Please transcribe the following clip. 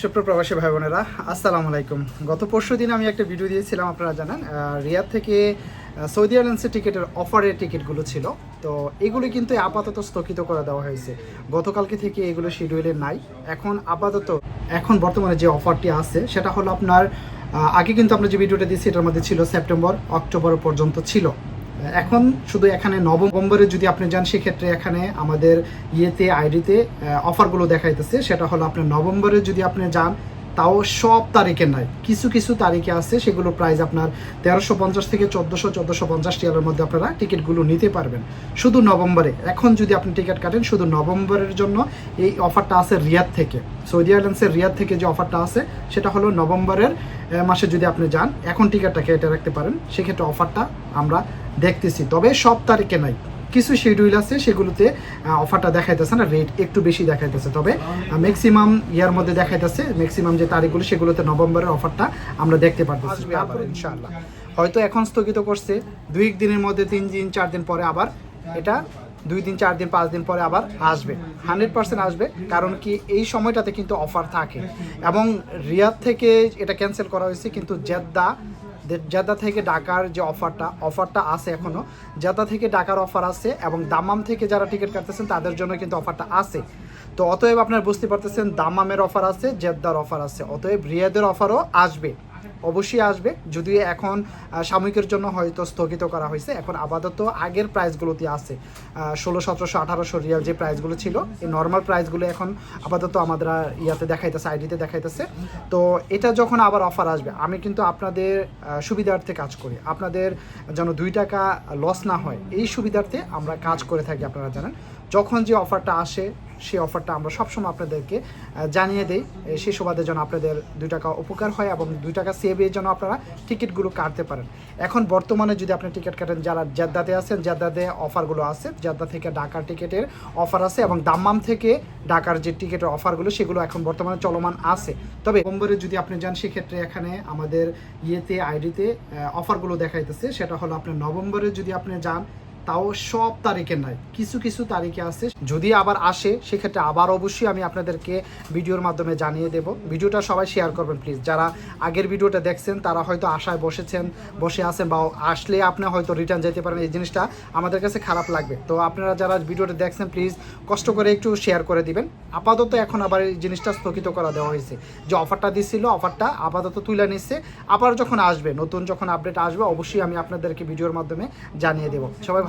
সুপ্রপ্রবাসী ভাই বোনেরা, আসসালামু আলাইকুম। গত পরশু দিন আমি একটা ভিডিও দিয়েছিলাম, আপনারা জানেন রিয়াদ থেকে সৌদি এয়ারলাইন্সের টিকিটের অফারের টিকিটগুলো ছিল। তো এগুলি কিন্তু আপাতত স্থগিত করে দেওয়া হয়েছে। গতকালকে থেকে এগুলো শিডিউলে নাই। এখন আপাতত, এখন বর্তমানে যে অফারটি আছে, সেটা হলো আপনার আগে কিন্তু আমরা যে ভিডিওটা দিয়েছি, এটার মধ্যে ছিল সেপ্টেম্বর, অক্টোবর পর্যন্ত ছিল। এখন শুধু এখানে নভেম্বরে যদি আপনি যান, সেক্ষেত্রে এখানে আমাদের ইয়েতে, আইডিতে অফারগুলো দেখাইতেছে। সেটা হলো আপনার নভেম্বরে যদি আপনি যান, তাও সব তারিখে নাই। কিছু কিছু তারিখে আছে, সেগুলো প্রাইস আপনার তেরোশো পঞ্চাশ থেকে চোদ্দোশো চোদ্দোশো পঞ্চাশ টিয়ারের মধ্যে আপনারা টিকিটগুলো নিতে পারবেন। শুধু নভেম্বরে এখন যদি আপনি টিকিট কাটেন, শুধু নভেম্বরের জন্য এই অফারটা আছে রিয়াদ থেকে। সৌদি এয়ারলাইন্সের রিয়াদ থেকে যে অফারটা আছে, সেটা হলো নভেম্বরের মাসে যদি আপনি যান, এখন টিকিটটা কেটে রাখতে পারেন। সেক্ষেত্রে অফারটা আমরা দেখতেছি। তবে সব তারিখে নাই। কিছু শিডিউল আছে সেগুলোতে অফারটা দেখাইতেছে না রেট একটু বেশি দেখাইতেছে। তবে ম্যাক্সিমাম ইয়ার মধ্যে দেখাইতেছে ম্যাক্সিমাম যে তারিখগুলো সেগুলোতে নভেম্বরের অফারটা আমরা দেখতে পারতেছি। আবার ইনশাআল্লাহ। হয়তো এখন স্থগিত করছে দুই দিনের মধ্যে তিন দিন চার দিন পরে আবার এটা দুই দিন চার দিন পাঁচ দিন পরে আবার আসবে। হান্ড্রেড পার্সেন্ট আসবে কারণ কি এই সময়টাতে কিন্তু অফার থাকে। এবং রিয়াদ থেকে এটা ক্যান্সেল করা হয়েছে কিন্তু জেদ্দা জেদ্দা থেকে ঢাকার যে অফারটা অফারটা আছে এখনও জেদ্দা থেকে ঢাকার অফার আছে এবং দামাম থেকে যারা টিকিট কাটতেছেন তাদের জন্য কিন্তু অফারটা আছে। তো অতএব আপনারা বুঝতে পারতেছেন দামামের অফার আছে, জেদ্দার অফার আছে। অতএব রিয়াদের অফারও আসবে। অবশ্যই আসবে। যদিও এখন সাময়িকের জন্য হয়তো স্থগিত করা হয়েছে। এখন আপাতত আগের প্রাইসগুলোতে আছে। ষোলো, সতেরোশো, আঠারোশো রিয়াল যে প্রাইসগুলো ছিল, এই নর্মাল প্রাইসগুলো এখন আপাতত আমাদের ইয়াতে দেখাইতেছে, আইডিতে দেখাইতেছে। তো এটা যখন আবার অফার আসবে, আমি কিন্তু আপনাদের সুবিধার্থে কাজ করি। আপনাদের যেন দুই টাকা লস না হয়, এই সুবিধার্থে আমরা কাজ করে থাকি, আপনারা জানেন। যখন যে অফারটা আসে সেই অফারটা আমরা সবসময় আপনাদেরকে জানিয়ে দিই। সেই সুবাদে যেন আপনাদের দুই টাকা উপকার হয় এবং দুই টাকা সেভের জন্য আপনারা টিকিটগুলো কাটতে পারেন। এখন বর্তমানে যদি আপনি টিকিট কাটেন, যারা জেদ্দাতে আছেন, জেদ্দাতে অফারগুলো আছে, জেদ্দা থেকে ঢাকার টিকিটের অফার আছে এবং দাম্মাম থেকে ঢাকার যে টিকিটের অফারগুলো, সেগুলো এখন বর্তমানে চলমান আছে। তবে নভেম্বরে যদি আপনি যান, সেক্ষেত্রে এখানে আমাদের ইয়েতে, আইডিতে অফারগুলো দেখাইতেছে। সেটা হলো আপনি নভেম্বরে যদি আপনি যান তাও সব তারিখে নাই। কিছু কিছু তারিখে আছে। যদি আবার আসে, সেক্ষেত্রে আবার অবশ্যই আমি আপনাদেরকে ভিডিওর মাধ্যমে জানিয়ে দেব। ভিডিওটা সবাই শেয়ার করবেন প্লিজ যারা আগের ভিডিওটা দেখছেন, তারা হয়তো আশায় বসেছেন, বসে আছেন বা আসলে আপনি হয়তো রিটার্ন যেতে পারেন। এই জিনিসটা আমাদের কাছে খারাপ লাগবে। তো আপনারা যারা ভিডিওটা দেখছেন প্লিজ কষ্ট করে একটু শেয়ার করে দিবেন। আপাতত এখন আবার এই জিনিসটা স্থগিত করা দেওয়া হয়েছে। যে অফারটা দিচ্ছিল অফারটা আপাতত তুলে নিচ্ছে আবার যখন আসবে, নতুন যখন আপডেট আসবে, অবশ্যই আমি আপনাদেরকে ভিডিওর মাধ্যমে জানিয়ে দেবো। সবাই